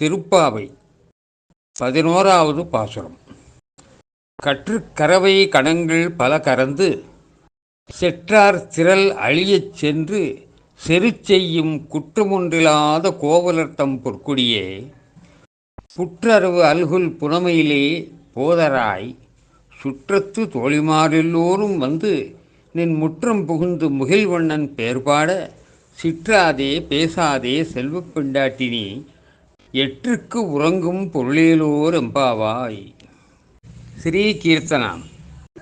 திருப்பாவை. பதினோராவது பாசுரம். கற்றுக்கரவை கடங்கள் பல கறந்து செற்றார் திரள் அழியச் சென்று செரு செய்யும் குற்றமொன்றில்லாத கோவலர்த்தம் பொற்குடியே புற்றறவு அல்குல் புனமையிலே போதராய் சுற்றத்து தோழிமாரெல்லோரும் வந்து நின் முற்றம் புகுந்து முகில்வண்ணன் பேர்பாட சிற்றாதே பேசாதே செல்வப் பெண்டாட்டினி எற்றுக்கு உறங்கும் பொருளேலோர் எம்பாவாய் శ్రీ కీర్తన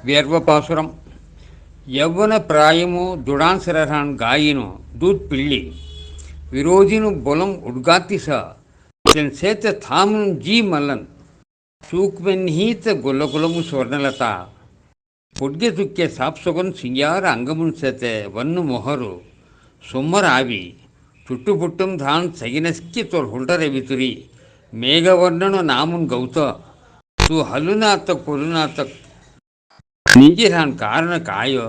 వ్యర్వపాసురం యవ్వన ప్రాయము దుడాన్సరహాన్ గాయిను దూత్ పిల్లి విరోధిను బొలం ఉడ్గాతిస తెన్ సేత థామున్ జీ మల్లన్ సూక్మెన్హీత గుల్లకులము స్వర్ణలత పొడ్గె తుక్కె సాప్సొగన్ సింగార అంగమున్ సెతే వన్ను మొహరు సొమ్మరావి ചുട്ടുപുട്ടും താൻ സൈനസ്ക്ക് തൊൽഹുണ്ടരവിതുരി മേഘവർണ്ണനു നാമും ഗൗത തു ഹലുനാത്ത കൊലുനാത്ത നീജി താൻ കാരണ കായോ